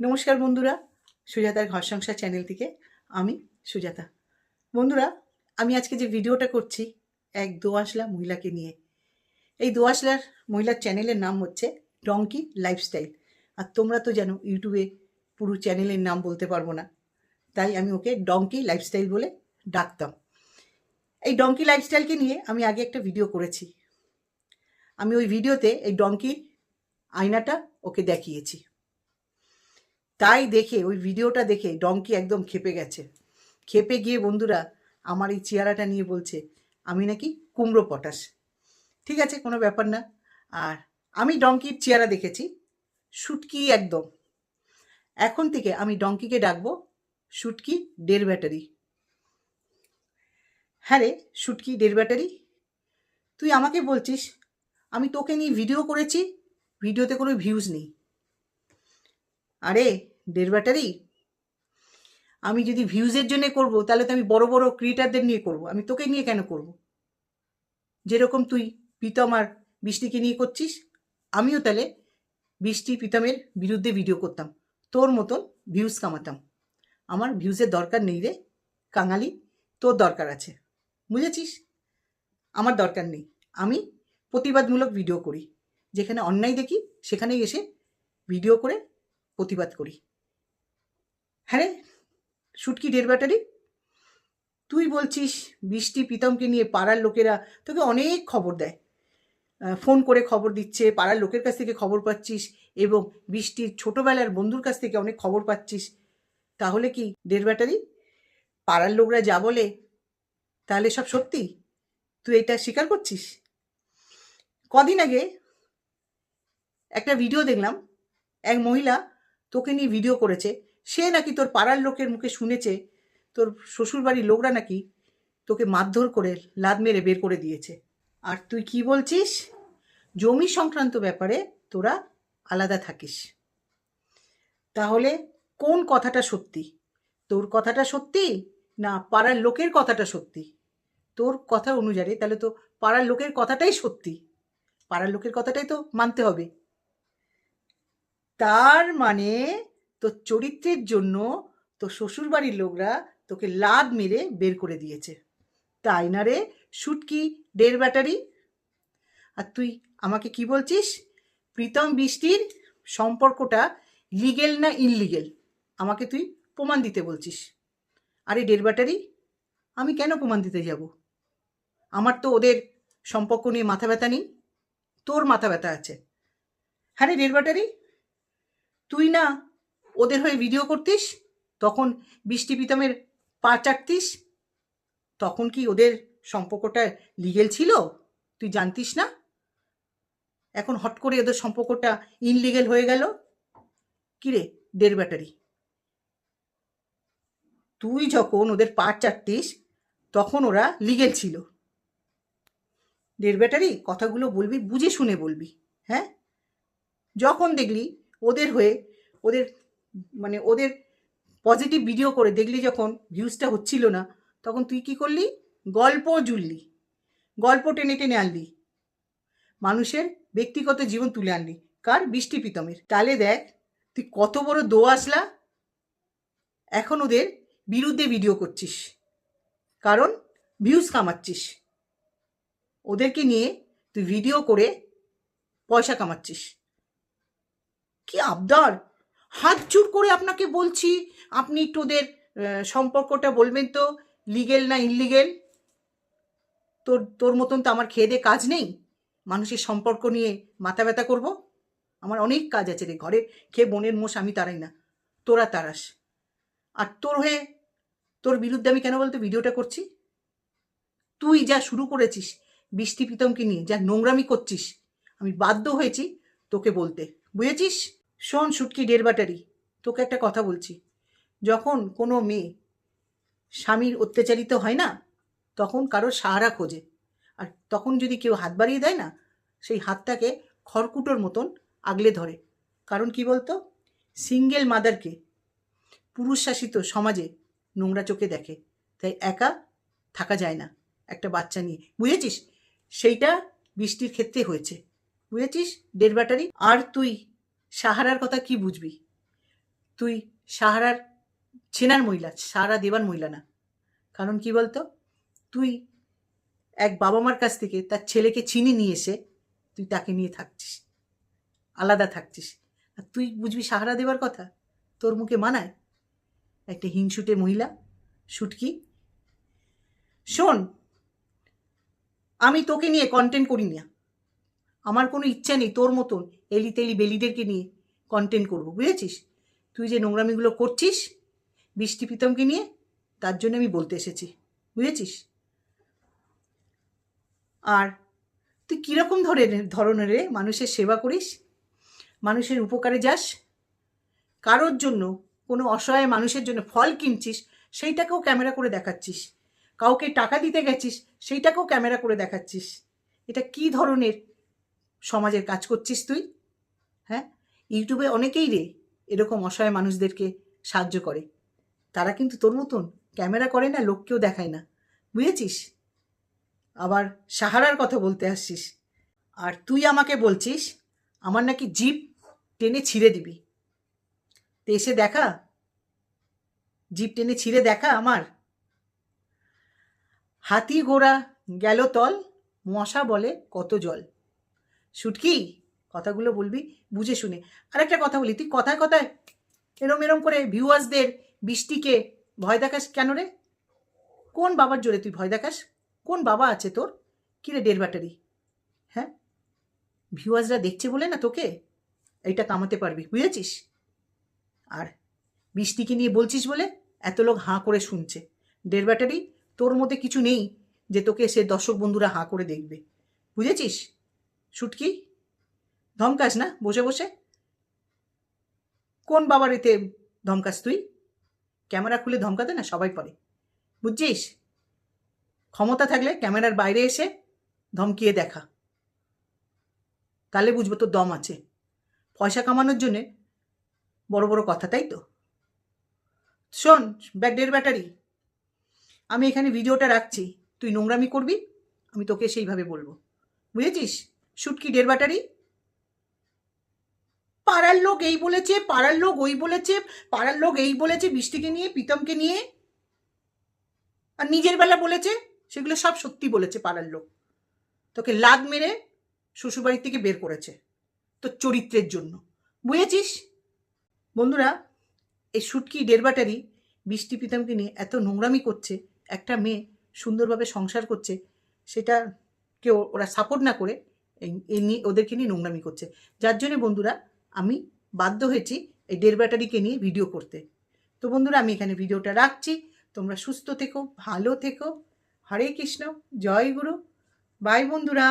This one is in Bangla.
নমস্কার বন্ধুরা, সুজাতার ঘর সংসার চ্যানেল থেকে আমি সুজাতা। বন্ধুরা, আমি আজকে যে ভিডিওটা করছি, এক দোআঁশলা মহিলাকে নিয়ে। এই দোআঁশলার মহিলার চ্যানেলের নাম হচ্ছে ডঙ্কি লাইফস্টাইল আর তোমরা তো জানো ইউটিউবে পুরো চ্যানেলের নাম বলতে পারব না। তাই আমি ওকে ডঙ্কি লাইফস্টাইল বলে ডাকতাম। এই ডঙ্কি লাইফস্টাইলকে নিয়ে আমি আগে একটা ভিডিও করেছি। আমি ওই ভিডিওতে এই ডঙ্কি আয়নাটা ওকে দেখিয়েছি। তাই দেখে, ওই ভিডিওটা দেখে ডঙ্কি একদম খেপে গেছে। খেপে গিয়ে বন্ধুরা আমার এই চেহারাটা নিয়ে বলছে, আমি নাকি কুমড়ো পটাশ। ঠিক আছে, কোনো ব্যাপার না। আর আমি ডঙ্কির চেহারা দেখেছি, শুটকি একদম। এখন থেকে আমি ডঙ্কিকে ডাকবো, শুটকি ডের ব্যাটারি হ্যাঁ রে, শুটকি ডের ব্যাটারি তুই আমাকে বলছিস, আমি তোকে নিয়ে ভিডিও করেছি ভিডিওতে কোনো ভিউজ নেই। আরে ডের ব্যাটারি? আমি যদি ভিউজের জন্য করব, তাহলে তো আমি বড় বড় ক্রিয়েটারদের নিয়ে করব। আমি তোকে নিয়ে কেন করব? যেরকম তুই প্রীতম আর বৃষ্টিকে নিয়ে করছিস, আমিও তাহলে বৃষ্টি প্রীতমের বিরুদ্ধে ভিডিও করতাম। তোর মতন ভিউজ কামাতাম। আমার ভিউজের দরকার নেই রে, কাঙালি, তোর দরকার আছে। বুঝেছিস? আমার দরকার নেই। আমি প্রতিবাদমূলক ভিডিও করি। যেখানে অন্যায় দেখি, সেখানেই এসে ভিডিও করে প্রতিবাদ করি। হ্যাঁ রে, শুটকি ডের ব্যাটারি। তুই বলছিস বৃষ্টি প্রীতমকে নিয়ে পাড়ার লোকেরা তোকে অনেক খবর দেয়। ফোন করে খবর দিচ্ছে, পাড়ার লোকের কাছ থেকে খবর পাচ্ছিস এবং বৃষ্টির ছোটোবেলার বন্ধুর কাছ থেকে অনেক খবর পাচ্ছিস। তাহলে কি ডের ব্যাটারি? পাড়ার লোকরা যা বলে, তাহলে সব সত্যি? তুই এটা স্বীকার করছিস? কদিন আগে একটা ভিডিও দেখলাম, এক মহিলা তোকে নিয়ে ভিডিও করেছে। সে নাকি তোর পাড়ার লোকের মুখে শুনেছে, তোর শ্বশুরবাড়ির লোকরা নাকি তোকে মারধর করে লাদ মেরে বের করে দিয়েছে। আর তুই কি বলছিস? জমি সংক্রান্ত ব্যাপারে তোরা আলাদা থাকিস। তাহলে কোন কথাটা সত্যি? তোর কথাটা সত্যি না পাড়ার লোকের কথাটা সত্যি? তোর কথা অনুযায়ী, তাহলে তো পাড়ার লোকের কথাটাই সত্যি। পাড়ার লোকের কথাটাই তো মানতে হবে। তার মানে তোর চরিত্রের জন্য তোর শ্বশুরবাড়ির লোকরা তোকে লাদ মেরে বের করে দিয়েছে। তাই না রে শুটকি ডের ব্যাটারি? আর তুই আমাকে কি বলছিস? প্রীতম বৃষ্টির সম্পর্কটা লিগেল না ইনলিগেল আমাকে তুই প্রমাণ দিতে বলছিস। আরে ডের ব্যাটারি, আমি কেন প্রমাণ দিতে যাব? আমার তো ওদের সম্পর্ক নিয়ে মাথা ব্যথা নেই। তোর মাথা ব্যথা আছে। হ্যাঁ রে ডের ব্যাটারি, তুই না ওদের হয়ে ভিডিও করতিস, তখন বৃষ্টি প্রীতমের পা চাটতিস, তখন কি ওদের সম্পর্কটা লিগেল ছিল? তুই জানতিস না? এখন হট করে ওদের সম্পর্কটা ইনলিগেল হয়ে গেল। কিরে ডের ব্যাটারি। তুই যখন ওদের পা চাটতিস, তখন ওরা লিগেল ছিল। ডের ব্যাটারি, কথাগুলো বলবি, বুঝে শুনে বলবি হ্যাঁ? যখন দেখলি ওদের হয়ে, ওদের মানে ওদের পজিটিভ ভিডিও করে দেখলি যখন ভিউজটা হচ্ছিল না, তখন তুই কি করলি? গল্প জুড়লি। গল্প টেনে টেনে আনলি। মানুষের ব্যক্তিগত জীবন তুলে আনলি। কার? বৃষ্টি প্রীতমের। তাহলে দেখ, তুই কত বড় দো আসলা। এখন ওদের বিরুদ্ধে ভিডিও করছিস। কারণ ভিউজ কামাচ্ছিস। ওদেরকে নিয়ে তুই ভিডিও করে পয়সা কামাচ্ছিস। কি আবদার! হাত জোর করে আপনাকে বলছি, আপনি একটু ওদের সম্পর্কটা বলবেন তো লিগেল না ইনলিগেল তোর তোর মতন তো আমার খেয়ে কাজ নেই। মানুষের সম্পর্ক নিয়ে মাথা ব্যথা করব? আমার অনেক কাজ আছে রে, ঘরে খেয়ে বোনের মোষ আমি তারাই না। তোরা তারাস। আর তোর হয়ে, তোর বিরুদ্ধে আমি কেন বলতো ভিডিওটা করছি? তুই যা শুরু করেছিস, বৃষ্টি প্রীতমকে নিয়ে, যা নোংরামি করছিস, আমি বাধ্য হয়েছি তোকে বলতে। বুঝেছিস? শোন শুটকি ডের ব্যাটারি তোকে একটা কথা বলছি। যখন কোনো মেয়ে স্বামীর অত্যাচারিত হয় না, তখন কারোর সাহারা খোঁজে। আর তখন যদি কেউ হাত বাড়িয়ে দেয় না, সেই হাতটাকে খড়কুটোর মতন আগলে ধরে। কারণ কি বলতো? সিঙ্গেল মাদারকে পুরুষ শাসিত সমাজে নোংরা চোখে দেখে। তাই একা থাকা যায় না একটা বাচ্চা নিয়ে। বুঝেছিস? সেইটা বৃষ্টির ক্ষেত্রে হয়েছে। বুঝেছিস? ডের ব্যাটারি আর তুই সাহারার কথা কি বুঝবি? তুই সাহারার চেনার মহিলা, সাহারা দেবার মহিলা না। কারণ কি বলতো? তুই এক বাবা মার কাছ থেকে তার ছেলেকে চিনি নিয়ে এসে তুই তাকে নিয়ে থাকছিস। আলাদা থাকছিস। আর তুই বুঝবি সাহারা দেবার কথা? তোর মুখে মানায়? একটা হিংসুটে মহিলা? শুটকি শোন, আমি তোকে নিয়ে কন্টেন্ট করি না আমার কোনো ইচ্ছা নেই তোর মতন এলি তেলি বেলিদেরকে নিয়ে কন্টেন্ট করব, বুঝেছিস? তুই যে নোংরামিগুলো করছিস, বৃষ্টি প্রীতমকে নিয়ে, তার জন্য আমি বলতে এসেছি, বুঝেছিস? আর তুই কীরকম ধরনের ধরনের মানুষের সেবা করিস? মানুষের উপকারে যাস? কারোর জন্য কোনো অসহায় মানুষের জন্য ফল কিনছিস, সেইটাকেও ক্যামেরা করে দেখাচ্ছিস। কাউকে টাকা দিতে গেছিস, সেইটাকেও ক্যামেরা করে দেখাচ্ছিস। এটা কি ধরনের সমাজের কাজ করছিস তুই? হ্যাঁ? ইউটিউবে অনেকেই রে এরকম অসহায় মানুষদেরকে সাহায্য করে। তারা কিন্তু তোর মতন ক্যামেরা করে না, লোককেও দেখায় না। বুঝেছিস? আবার সাহারার কথা বলতে আসছিস। আর তুই আমাকে বলছিস, আমার নাকি জিপ টেনে ছিঁড়ে দিবি। তো এসে দেখা? জিপ টেনে ছিঁড়ে দেখা আমার? হাতি ঘোড়া গেল তল, মশা বলে কত জল। শুটকি কথাগুলো বলবি, বুঝে শুনে। আর একটা কথা বলি, তুই কথায় কথায় এরম এরম করে ভিউয়ার্সদের বৃষ্টিকে ভয় দেখাস কেন রে? কোন বাবার জোরে তুই ভয় দেখাস? কোন বাবা আছে তোর? কি রে ডের ব্যাটারি হ্যাঁ? ভিউয়ার্সরা দেখছে বলে না তোকে? এইটা কামাতে পারবি, বুঝেছিস? আর বৃষ্টিকে নিয়ে বলছিস বলে এত লোক হাঁ করে শুনছে। ডের ব্যাটারি তোর মধ্যে কিছু নেই যে তোকে সে দর্শক বন্ধুরা হাঁ করে দেখবে। বুঝেছিস? শুটকি? ধমকাস না? বসে বসে? কোন বাবার এতে ধমকাস তুই? ক্যামেরা খুলে ধমকাতে না, সবাই পড়ে। বুঝছিস? ক্ষমতা থাকলে ক্যামেরার বাইরে এসে ধমকিয়ে দেখা। তাহলে বুঝব তোর দম আছে। পয়সা কামানোর জন্যে বড় বড় কথা, তাই তো? শোন ব্যাগডের ব্যাটারি। আমি এখানে ভিডিওটা রাখছি। তুই নোংরামি করবি, আমি তোকে সেইভাবে বলব। বুঝেছিস? শুটকি ডের ব্যাটারি পাড়ার লোক এই বলেছে, পাড়ার লোক ওই বলেছে, পাড়ার লোক এই বলেছে, বৃষ্টিকে নিয়ে, প্রীতমকে নিয়ে। আর নিজের বেলা বলেছে, সেগুলো সব সত্যি বলেছে পাড়ার লোক। তোকে লাগ মেরে শ্বশুরবাড়ির থেকে বের করেছে, তোর চরিত্রের জন্য। বুঝেছিস? বন্ধুরা, এই শুটকি ডেরবাটারি বৃষ্টি প্রীতমকে নিয়ে এত নোংরামি করছে, একটা মেয়ে সুন্দরভাবে সংসার করছে, সেটা কেউ ওরা সাপোর্ট না করে এই নিয়ে ওদেরকে নিয়ে নোংরামি করছে। যার জন্য বন্ধুরা আমি বাধ্য হয়েছি এই ডের ব্যাটারিকে নিয়ে ভিডিও করতে। তো বন্ধুরা, আমি এখানে ভিডিওটা রাখছি। তোমরা সুস্থ থেকো, ভালো থেকো। হরে কৃষ্ণ, জয় গুরু। বাই বন্ধুরা।